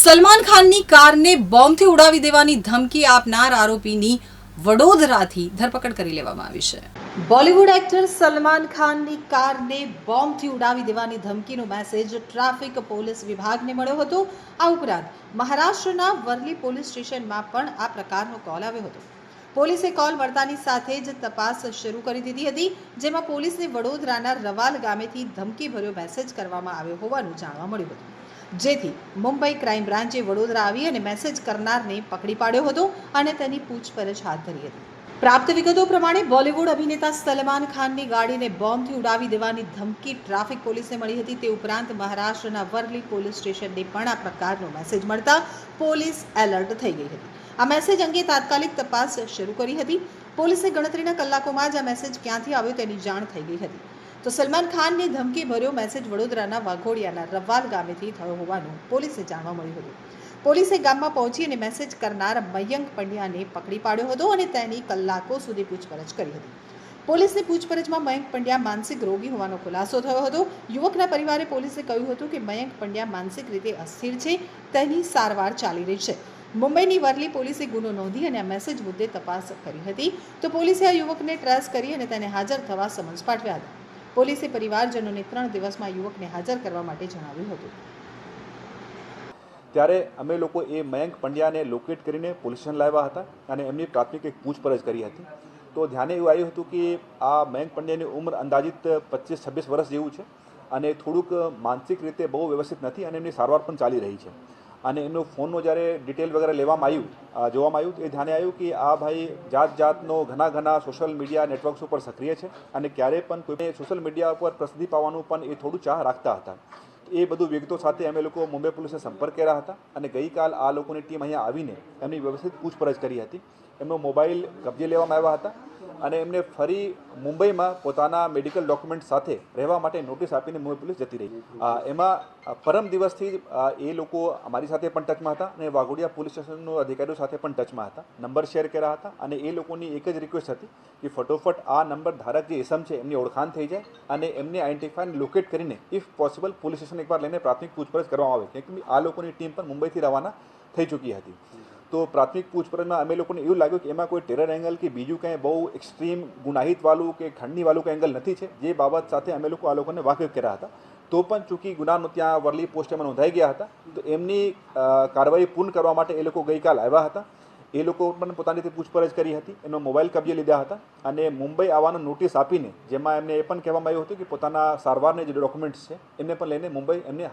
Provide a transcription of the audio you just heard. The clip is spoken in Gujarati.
સલમાન ખાનની કારને બોમ્બથી ઉડાવી દેવાની ધમકી આપનાર આરોપીની વડોદરાથી ધરપકડ કરી લેવામાં આવી છે. બોલિવૂડ એક્ટર સલમાન ખાનની કારને બોમ્બથી ઉડાવી દેવાની ધમકીનો મેસેજ ટ્રાફિક પોલીસ વિભાગને મળ્યો હતો. આ ઉપરાંત મહારાષ્ટ્રના વરલી પોલીસ સ્ટેશનમાં પણ આ પ્રકારનો કોલ આવ્યો હતો. પોલીસે કોલ મળતાની સાથે જ તપાસ શરૂ કરી દીધી હતી, જેમાં પોલીસને વડોદરાના રવાલ ગામેથી ધમકીભર્યો મેસેજ કરવામાં આવ્યો હોવાનું જાણવા મળ્યું હતું. જેથી મુંબઈ ક્રાઇમ બ્રાન્ચે વડોદરા આવી અને મેસેજ કરનારને પકડી પાડ્યો હતો અને તેની પૂછપરછ હાથ ધરી હતી. પ્રાપ્ત વિગતો પ્રમાણે બોલિવૂડ અભિનેતા સલમાન ખાનની ગાડીને બોમ્બથી ઉડાવી દેવાની ધમકી ટ્રાફિક પોલીસને મળી હતી. તે ઉપરાંત મહારાષ્ટ્રના વરલી પોલીસ સ્ટેશનને પણ આ પ્રકારનો મેસેજ મળતા પોલીસ એલર્ટ થઈ ગઈ હતી. આ મેસેજ અંગે તાત્કાલિક તપાસ શરૂ કરી હતી. પોલીસે ગણતરીના કલાકોમાં જ આ મેસેજ ક્યાંથી આવ્યો તેની જાણ થઈ ગઈ હતી. તો સલમાન ખાનને ધમકી ભર્યો મેસેજ વડોદરાના વાઘોડિયાના રવાલ ગામેથી થયો હોવાનું પોલીસે જાણવા મળ્યું હતું. પોલીસે ગામમાં પહોંચી અને મેસેજ કરનાર મયંક પંડ્યાને પકડી પાડ્યો હતો અને તેની કલાકો સુધી પૂછપરછ કરી હતી. પોલીસની પૂછપરછમાં મયંક પંડ્યા માનસિક રોગી હોવાનો ખુલાસો થયો હતો. યુવકના પરિવારે પોલીસે કહ્યું હતું કે મયંક પંડ્યા માનસિક રીતે અસ્થિર છે, તેની સારવાર ચાલી રહી છે. મુંબઈની વરલી પોલીસે ગુનો નોંધી અને આ મેસેજ મુદ્દે તપાસ કરી હતી. તો પોલીસે આ યુવકને ટ્રેસ કરી અને તેને હાજર થવા સમન્સ પાઠવ્યા હતા. પોલીસે પરિવારજનોને ત્રણ દિવસમાં યુવકને હાજર કરવા માટે જણાવ્યું હતું. ત્યારે અમે લોકો એ મયંક પંડ્યાને લોકેટ કરીને પોલીસ લાવ્યા હતા અને એમની પ્રાથમિક એક પૂછપરછ કરી હતી. તો ધ્યાને એવું આવ્યું હતું કે આ મયંક પંડ્યાની ઉંમર અંદાજિત પચીસ છવ્વીસ વર્ષ જેવું છે અને થોડુંક માનસિક રીતે બહુ વ્યવસ્થિત નથી અને એમની સારવાર પણ ચાલી રહી છે. અને એમનો ફોનનો જ્યારે ડિટેલ વગેરે લેવામાં આવ્યું જોવામાં આવ્યું એ ધ્યાને આવ્યું કે આ ભાઈ જાત જાતનો ઘણા ઘણા સોશિયલ મીડિયા નેટવર્ક્સ ઉપર સક્રિય છે અને ક્યારેય પણ કોઈ સોશિયલ મીડિયા ઉપર પ્રસિદ્ધિ પાવાનું પણ એ થોડું ચાહ રાખતા હતા. એ બધું વિગતો સાથે અમે લોકો મુંબઈ પોલીસને સંપર્ક કર્યા હતા અને ગઈકાલ આ લોકોની ટીમ અહીંયા આવીને એમની વ્યવસ્થિત પૂછપરછ કરી હતી. એમનો મોબાઈલ કબજે લેવામાં આવ્યા હતા અને એમને ફરી મુંબઈમાં પોતાના મેડિકલ ડોક્યુમેન્ટ સાથે રહેવા માટે નોટિસ આપીને મુંબઈ પોલીસ જતી રહી. એમાં પરમ દિવસથી એ લોકો અમારી સાથે પણ ટચમાં હતા અને વાઘોડિયા પોલીસ સ્ટેશનનો અધિકારીઓ સાથે પણ ટચમાં હતા. નંબર શેર કર્યા હતા અને એ લોકોની એક જ રિક્વેસ્ટ હતી કે ફટોફટ આ નંબર ધારક જે એસમ છે એમની ઓળખાણ થઈ જાય અને એમને આઈડેન્ટિફાઈ લોકેટ કરીને ઇફ પોસિબલ પોલીસ સ્ટેશન એકવાર લઈને પ્રાથમિક પૂછપરછ કરવામાં આવે. કેમ કે આ લોકોની ટીમ પણ મુંબઈથી રવાના થઈ ચૂકી હતી. તો પ્રાથમિક પૂછપરછમાં અમે લોકોને એવું લાગ્યું કે એમાં કોઈ ટેરર એંગલ કે બીજું કંઈ બહુ એક્સ્ટ્રીમ ગુનાહિતવાળું કે ખંડનીવાળું કંઈ એંગલ નથી છે. જે બાબત સાથે અમે લોકો આ લોકોને વાકેફ કર્યા હતા. તો પણ ચૂંકી ગુનાનો ત્યાં વરલી પોસ્ટેમાં નોંધાઈ ગયા હતા. તો એમની કાર્યવાહી પૂર્ણ કરવા માટે એ લોકો ગઈકાલ આવ્યા હતા. એ લોકો પણ પોતાની રીતે પૂછપરછ કરી હતી. એનો મોબાઈલ કબજે લીધા હતા. અને મુંબઈ આવવાનો નોટિસ આપીને, જેમાં એમને એ પણ કહેવામાં આવ્યું હતું કે પોતાના સારવારને જે ડોક્યુમેન્ટ્સ છે, એમને પણ લઈને મુંબઈ એમને